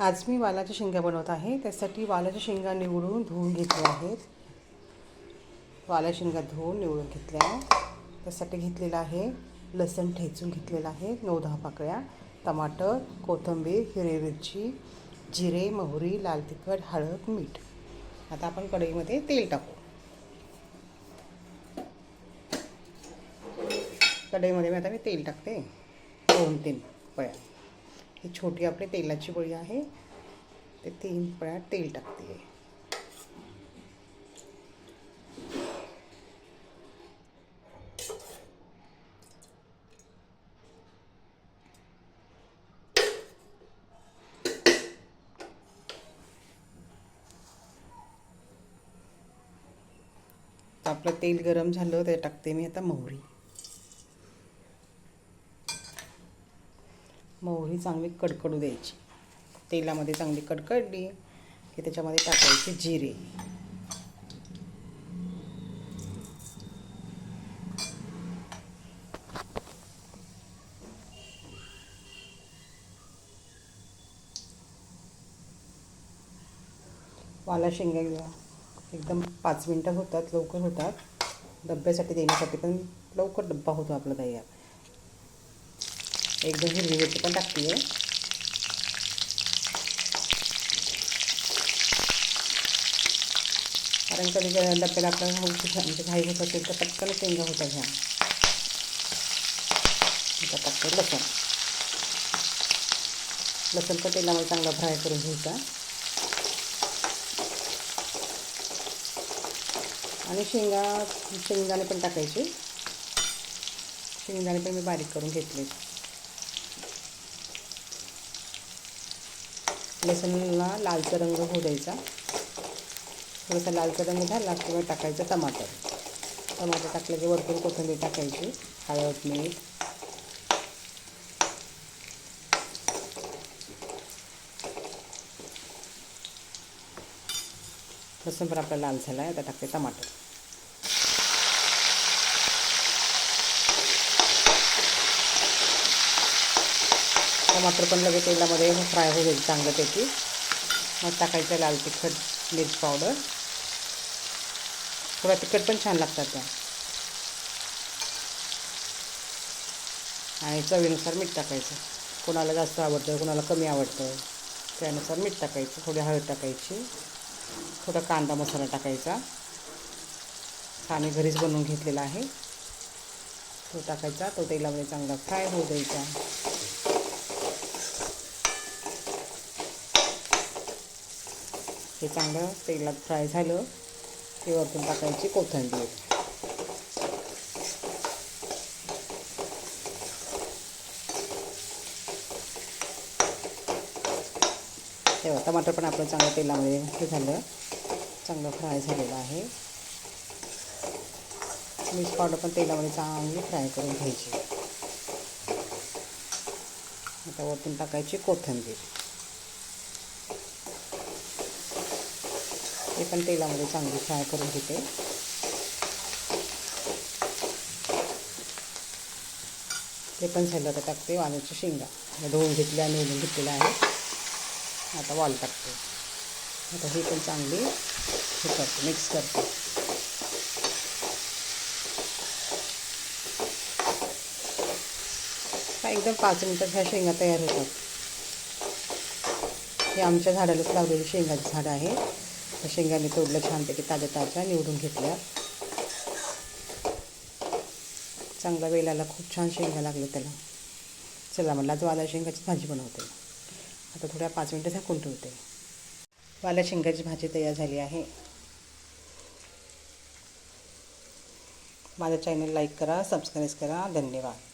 आज मी वालाच्या शेंगा बनवत आहे. त्यासाठी वालाच्या शेंगा निवडून धुवून घेतल्या आहेत. वाला शेंगा धुवून निवडून घेतल्या. त्यासाठी घेतलेलं आहे लसण ठेचून घेतलेलं आहे. नऊ दहा पाकळ्या. टमाटर कोथिंबीर हिरवी मिरची जिरे मोहरी लाल तिखट हळद मीठ. आता आपण कढईमध्ये तेल टाकू. कढईमध्ये मी आता मी तेल टाकते. दोन तीन पळ्या. ही छोटी आपली तेलाची बळी आहे. ते तीन पळ्या तेल टाकते. आहे आपलं तेल गरम झालं ते टाकते मी आता मोहरी. मोहरी चांगली कडकडू द्यायची. तेलामध्ये चांगली कडकडली की त्याच्यामध्ये टाकायचे जिरे. वाला शेंगा एकदम पाच मिनटात होतात लवकर होतात. डब्यासाठी देण्यासाठी पण लवकर डब्बा होतो आपला तयार. एकदम हिरवी मिरची पण टाकते आहे कारण कधी कधी डब्याला आपल्याला म्हणजे घाई होत असेल तर पटकन शेंगा होतात ह्या आता टाकते लसण. लसूण पण तेलामध्ये चांगला फ्राय करून घ्यायचा. आणि शेंगा शेंगदाणे पण टाकायचे. शेंगदाणे पण मी बारीक करून घेतले लसणला लालचा रंग होऊ द्यायचा थोडासा लालचा रंग झाला किंवा टाकायचा टमाटर. टमाटर टाकलं की वरतून कोथिंबीर टाकायची हळद मीठ. लसूण पण आपला लाल झाला आहे आता टाकते टमाटर. टमाटर पण लगेच तेलामध्ये फ्राय होऊ चांगलं त्याची मग टाकायचं लाल तिखट मिर्च पावडर. थोडा तिखट पण छान लागतात त्या. आणि चवीनुसार मीठ टाकायचं. कोणाला जास्त आवडतं कोणाला कमी आवडतं त्यानुसार मीठ टाकायचं. थोडी हळद टाकायची. थोडा कांदा मसाला टाकायचा. आम्ही घरीच बनवून घेतलेला आहे. तो टाकायचा. तो तेलामध्ये चांगला फ्राय होऊ द्यायचा. हे चांगलं तेलात फ्राय झालं. ते वरतून टाकायची कोथिंबीर. तेव्हा टमाटर पण आपलं चांगलं तेलामध्ये हे झालं. चांगलं फ्राय झालेलं आहे. मिक्स पावडर पण तेलामध्ये चांगली फ्राय करून घ्यायची. आता वरतून टाकायची कोथिंबीर. ते पण तेलामध्ये चांगली फ्राय करून घेते. ते पण झालं तर टाकते वाल्याच्या शेंगा. धुवून घेतल्या निवडून घेतलेल्या आहे. आता वाल टाकते. आता ही पण चांगली हे करते मिक्स करते. एकदम पाच मिनटात ह्या शेंगा तयार होतात. हे आमच्या झाडालाच लावलेली शेंगाची झाडं आहे शेंगाने तोडलं छानपैकी ताज्या ताज्या निवडून घेतल्या. चांगला वेलाला खूप छान शेंगा लागल्या त्याला. चला म्हटलं आज वाला शेंगाची भाजी बनवते. आता थोड्या पाच मिनटं झाकून ठेवते. वाल्या शेंगाची भाजी तयार झाली आहे. माझं चॅनल लाईक करा सबस्क्राईब करा. धन्यवाद.